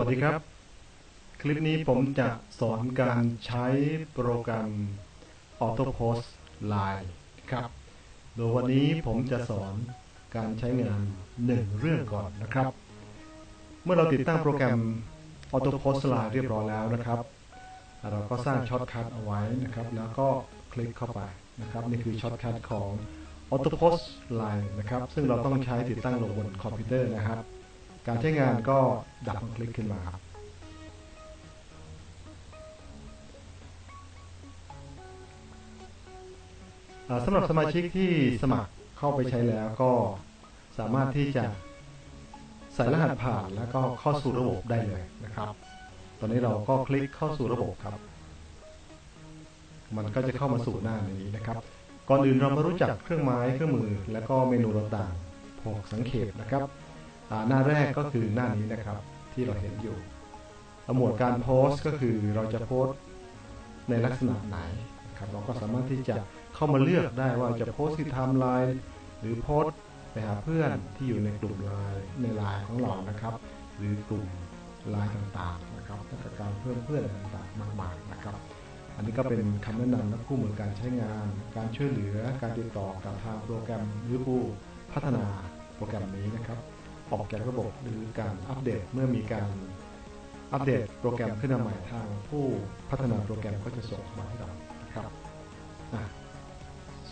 วัสดีครับ คลิปนี้ผมจะสอนการใช้โปรแกรม Auto Post Line ครับ โดยวันนี้ผมจะสอนการใช้งานหนึ่งเรื่องก่อนนะครับ เมื่อเราติดตั้งโปรแกรม Auto Post Line เรียบร้อยแล้วนะครับ เราก็สร้างช็อตคัทเอาไว้นะครับ แล้วก็คลิกเข้าไปนะครับ นี่คือช็อตคัทของ Auto Post Line นะครับ ซึ่งเราต้องใช้ติดตั้งลงบนคอมพิวเตอร์นะครับ การใช้งานก็ดับคลิกขึ้นมาครับสำหรับสมาชิกที่สมัครเข้าไปใช้แล้วก็สามารถที่จะใส่รหัสผ่านแล้วก็เข้าสู่ระบบได้เลยนะครับ ตอนนี้เราก็คลิกเข้าสู่ระบบครับ มันก็จะเข้ามาสู่หน้านี้นะครับ ก่อนอื่นเรามารู้จักเครื่องไม้เครื่องมือ แล้วก็เมนูต่างๆพวกสังเขปนะครับ หน้าแรกก็คือหน้านี้นะครับที่เราเห็นอยู่หมวดการโพสต์ก็คือเราจะโพสต์ในลักษณะไหนนะครับเราก็สามารถที่จะเข้ามาเลือกได้ว่าจะโพสต์ที่ไทม์ไลน์หรือโพสต์ไปหาเพื่อนที่อยู่ในกลุ่มไลน์ในไลน์ของเรานะครับ หรือกลุ่มไลน์ต่างๆนะครับและการเพิ่มเพื่อนต่างๆมากมายนะครับ อันนี้ก็เป็นคำแนะนำและคู่มือการใช้งาน การช่วยเหลือการติดต่อกับทางโปรแกรมหรือผู้พัฒนาโปรแกรมนี้นะครับ ออกจากระบบหรือการอัปเดตเมื่อมีการอัปเดตโปรแกรมขึ้นมาใหม่ทางผู้พัฒนาโปรแกรมก็จะส่งมาให้เรานะครับอะ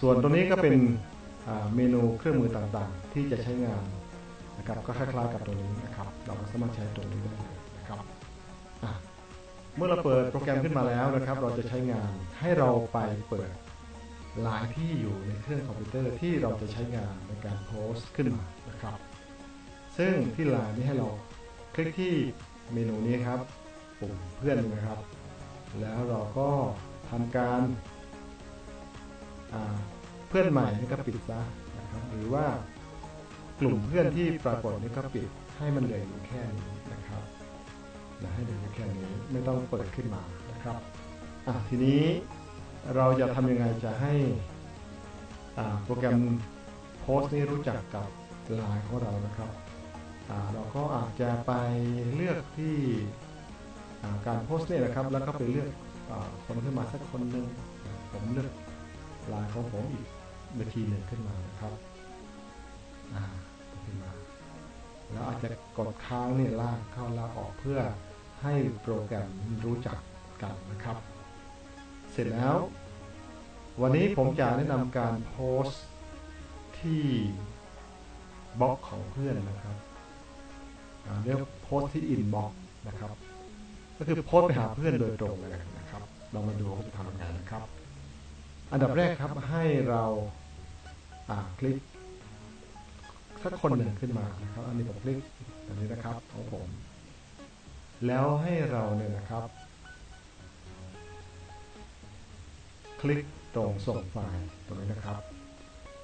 ส่วนตรงนี้ก็เป็นอ่าเมนูเครื่องมือต่างๆ ที่จะใช้งานนะครับก็คล้ายๆกับตัวนี้นะครับ เราก็สามารถใช้ตรงนี้ได้เลยนะครับอะเมื่อเราเปิดโปรแกรมขึ้นมาแล้วนะครับ เราจะใช้งานให้เราไปเปิดไลน์ที่อยู่ในเครื่องคอมพิวเตอร์ที่เราจะใช้งานในการโพสต์ขึ้นมานะครับ ซึ่งที่ไลน์นี้ให้เราคลิกที่เมนูนี้ครับปุ่มเพื่อนนะครับ แล้วเราก็ทำการาเพื่อนใหม่นี่ก็ปิดซะนะครับหรือว่ากลุ่มเพื่อนที่ปรากฏนี่ก็ปิดให้มันเหลืออยู่แค่นี้นะครับนะให้เหลืออยู่แค่นี้ไม่ต้องเปิดขึ้นมานะครับอะทีนี้เราจะทำยังไงจะให้โปรแกรมโพสต์นี้รู้จักกับไลน์ของเรานะครับ เราก็อาจจะไปเลือกที่การโพสต์เนี่ยนะครับ แล้วก็ไปเลือกอคนขึ้นมาสักคนหนึ่งผมเลือกลายของผมอีกบัญชีหนึ่งขึ้นมานะครับขึ้นมา แล้วอาจจะกดค้างเนี่ยลากเข้าลากออกเพื่อให้โปรแกรมรู้จักกันนะครับ เสร็จแล้ว วันนี้ผมจะแนะนำการโพสต์ที่บล็อกของเพื่อนนะครับ เรียกโพสที่อินบ็อกนะครับ ก็คือโพสไปหาเพื่อนโดยตรงเลยนะครับเรามาดูว่าจะทำยังไงนะครับ อันดับแรกครับให้เราอ่าคลิกสักคนหนึ่งขึ้นมานะครับ อันนี้ผมคลิกแบบนี้นะครับของผม แล้วให้เราเนี่ยนะครับ คลิกตรงส่งไฟล์ตรงนี้นะครับ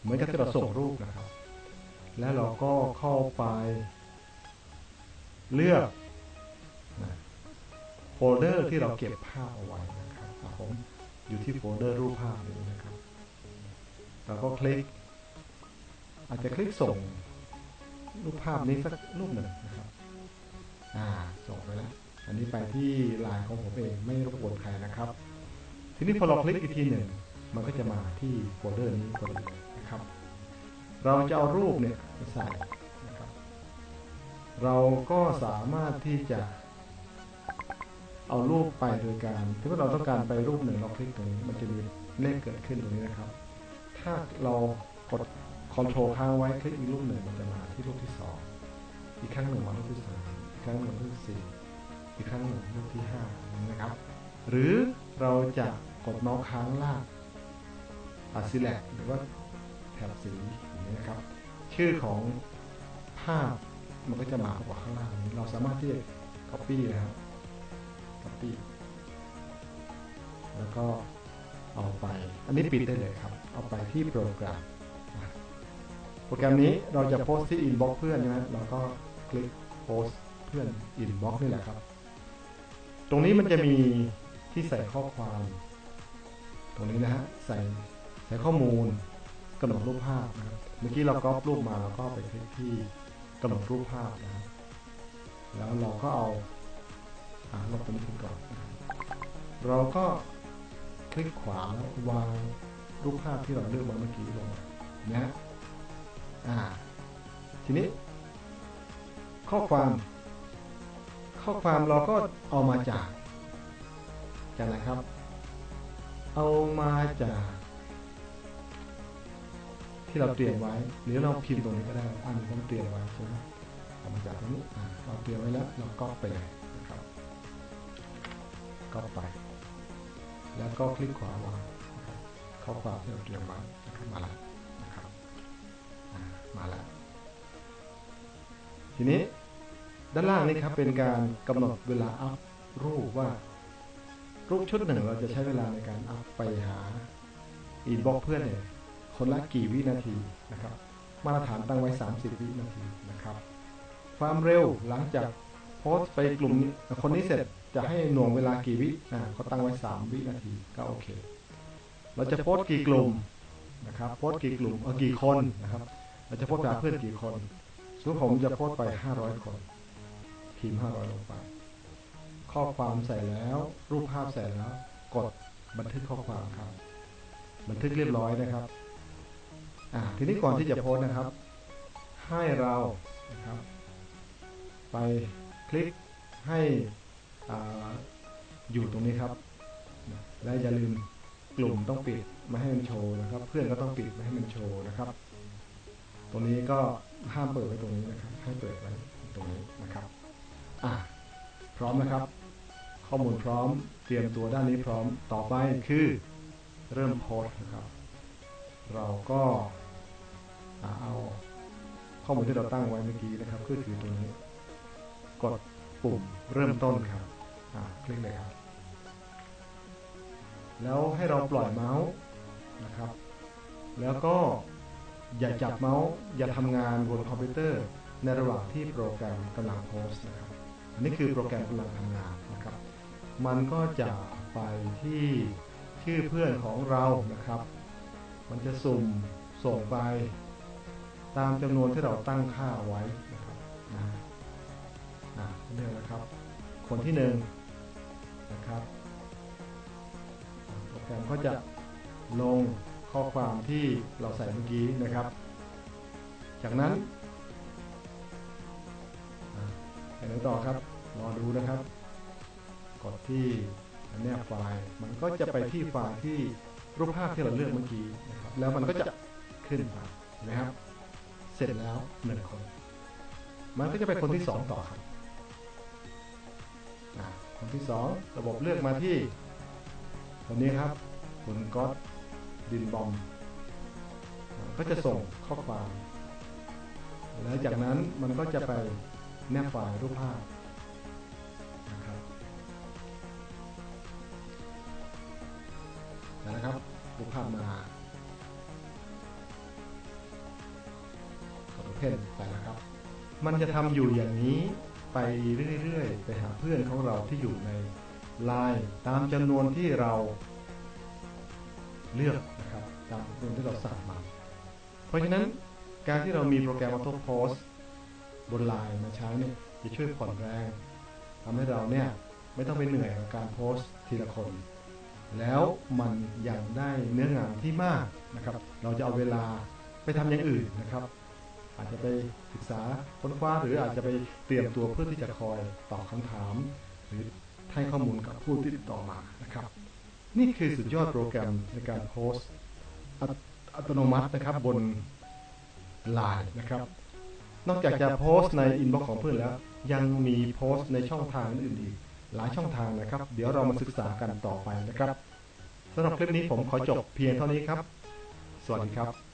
เหมือนกับที่เราส่งรูปนะครับ แล้วเราก็เข้าไป เลือกนะโฟลเดอร์ที่เราเก็บภาพเอาไว้นะครับอะผมอยู่ที่โฟลเดอร์รูปภาพนี้นะครับเราก็คลิก อาจจะคลิกส่งรูปภาพนี้สักรูปหนึ่งนะครับอ่าส่งไปแล้ว อันนี้ไปที่ไลน์ของผมเองไม่รบกวนใครนะครับ ทีนี้พอเราคลิกอีกทีหนึ่งมันก็จะมาที่โฟลเดอร์นี้พอดีเลยนะครับ เราจะเอารูปเนี่ยไปใส่นะครับ เราก็สามารถที่จะเอารูปไปโดยการถ้าเราต้องการไปรูปหนึ่งเราคลิกตรงนี้มันจะมีเลขเกิดขึ้นตรงนี้นะครับ ถ้าเรากด Ctrl ค้างไว้คลิกอีกรูปหนึ่งมันจะมาที่รูปที่สองอีกครั้งหนึ่งมารูปที่สามอีกครั้งหนึ่งรูปที่สี่อีกครั้งหนึ่งรูปที่ห้านี้นะครับ หรือเราจะกดเมาส์ค้างลากอ่า select หรือว่าแถบสีอย่างนี้นะครับ ชื่อของภาพ มันก็จะมากกว่าข้างล่างนี้เราสามารถที่จะ copy นะครับ copy แล้วก็เอาไป อันนี้ปิดได้เลยครับ เอาไปที่โปรแกรม โปรแกรมนี้เราจะโพสที่ inbox เพื่อนนะเราก็คลิกโพสเพื่อน inbox นี่แหละครับ ตรงนี้มันจะมีที่ใส่ข้อความ ตรงนี้นะฮะ ใส่ใส่ข้อมูลกำหนดรูปภาพนะครับ เมื่อกี้เราก็รูปมาเราก็ไปคลิกที่ กำหนดรูปภาพนะครับแล้วเราก็เอาอาลบตัวนี้ทิ้งก่อนนะรเราก็คลิกขวาแล้ววางรูปภาพที่เราเลือกมาเมื่อกี้ลงนะฮะอ่า ทีนี้ ข้อความ ข้อความเราก็เอามาจาก จากไหนครับ เอามาจาก ที่เราเตรียมไว้ หรือเราพิมพ์ตรงนี้ก็ได้อันนี้ผมเตรียมไว้ใช่ไหมเอามาจากตรงนี้เราเตรียมไว้แล้วเราก็ไปเลยนะครับก็ไป แล้วก็คลิกขวาวางข้อความที่เราเตรียมไว้นะครับมาแล้วนะครับมาแล้วทีนี้ด้านล่างนี่ครับเป็นการกำหนดเวลาอัพรูปว่า รูปชุดหนึ่งเราจะใช้เวลาในการอัพไปหาอินบ็อกเพื่อนเนี่ย คนละกี่วินาทีนะครับ มาตรฐานตั้งไว้ 30 วินาทีนะครับ ความเร็วหลังจากโพสต์ไปกลุ่มนี้คนนี้เสร็จจะให้หน่วงเวลากี่วิอ่าเขาตั้งไว้ 3 วินาทีก็โอเค เราจะโพสต์กี่กลุ่มนะครับโพสต์กี่กลุ่มเออกี่คนนะครับ เราจะโพสต์หาเพื่อนกี่คนสมมติผมจะโพสต์ไป 500 คนพิมพ์500 ลงไป ข้อความใส่แล้ว รูปภาพใส่แล้ว กดบันทึกข้อความครับ บันทึกเรียบร้อยนะครับ ทีนี้ก่อนที่จะโพสนะครับ ให้เรานะครับ ไปคลิกให้ออยู่ตรงนี้ครับ และอย่าลืมกลุ่มต้องปิดไม่ให้มันโชว์นะครับ เพื่อนก็ต้องปิดไม่ให้มันโชว์นะครับ ตรงนี้ก็ห้ามเปิดไว้ตรงนี้นะครับ ให้เปิดไว้ตรงนี้นะครับอะพร้อมนะครับ ข้อมูลพร้อม เตรียมตัวด้านนี้พร้อม ต่อไปคือเริ่มโพสนะครับ เราก็เอาข้อมูลที่เราตั้งไว้เมื่อกี้นะครับก็คือตัวนี้กดปุ่มเริ่มต้นครับคลิกเลยครับ แล้วให้เราปล่อยเมาส์นะครับ แล้วก็อย่าจับเมาส์อย่าทำงานบนคอมพิวเตอร์ ในระหว่างที่โปรแกรมกำลังโพสนะครับอันนี้คือโปรแกรมกำลังทำงานนะครับ มันก็จะไปที่ชื่อเพื่อนของเรานะครับ มันจะสุ่มส่งไป ตามจำนวนที่เราตั้งค่าไว้นะครับนะนะเรียนะครับ คนที่หนึ่งนะครับโปรแกรมก็จะลงข้อความที่เราใส่เมื่อกี้นะครับ จากนั้นอะไปไหนต่อครับ รอดูนะครับ กดที่แนบไฟล์ มันก็จะไปที่ไฟล์ที่ รูปภาพที่เราเลือกเมื่อกี้นะครับ แล้วมันก็จะขึ้นมาเห็นะครับ เสร็จแล้วหนึ่งคน มันก็จะไปคนที่สองต่อครับคนที่สองระบบเลือกมาที่คนนี้ครับคุณก๊อตดินบอมก็จะส่งข้อความ แล้วจากนั้นมันก็จะไปแนบไฟล์รูปภาพ นะครับรูปภามากดเพนไปนะครับ มันจะทำอยู่อย่างนี้ไปเรื่อยๆ ไปหาเพื่อนของเราที่อยู่ในไลน์ตามจำนวนที่เราเลือกนะครับ ตามจำนวนที่เราสั่งมา เพราะฉะนั้นการที่เรามีโปรแกรม Auto Post บนไลน์มาใช้เนี่ยจะช่วยผ่อนแรงทำให้เราเนี่ยไม่ต้องไปเหนื่อยกับการโพสทีละคน แล้วมันยังได้เนื้องานที่มากนะครับ เราจะเอาเวลาไปทำอย่างอื่นนะครับ อาจจะไปศึกษาค้นคว้าหรืออาจจะไปเตรียมตัวเพื่อที่จะคอยตอบคำถาม หรือให้ข้อมูลกับผู้ที่ติดต่อมานะครับ นี่คือสุดยอดโปรแกรมในการโพสต์อัตอัตโนมัตินะครับบนไลน์นะครับ นอกจากจะโพสต์ในอินบ็อกซ์ของเพื่อนแล้ว ยังมีโพสต์ในช่องทางอื่นอีก หลายช่องทางนะครับ เดี๋ยวเรามาศึกษากันต่อไปนะครับสำหรับคลิปนี้ผมขอจบเพียงเท่านี้ครับ สวัสดีครับ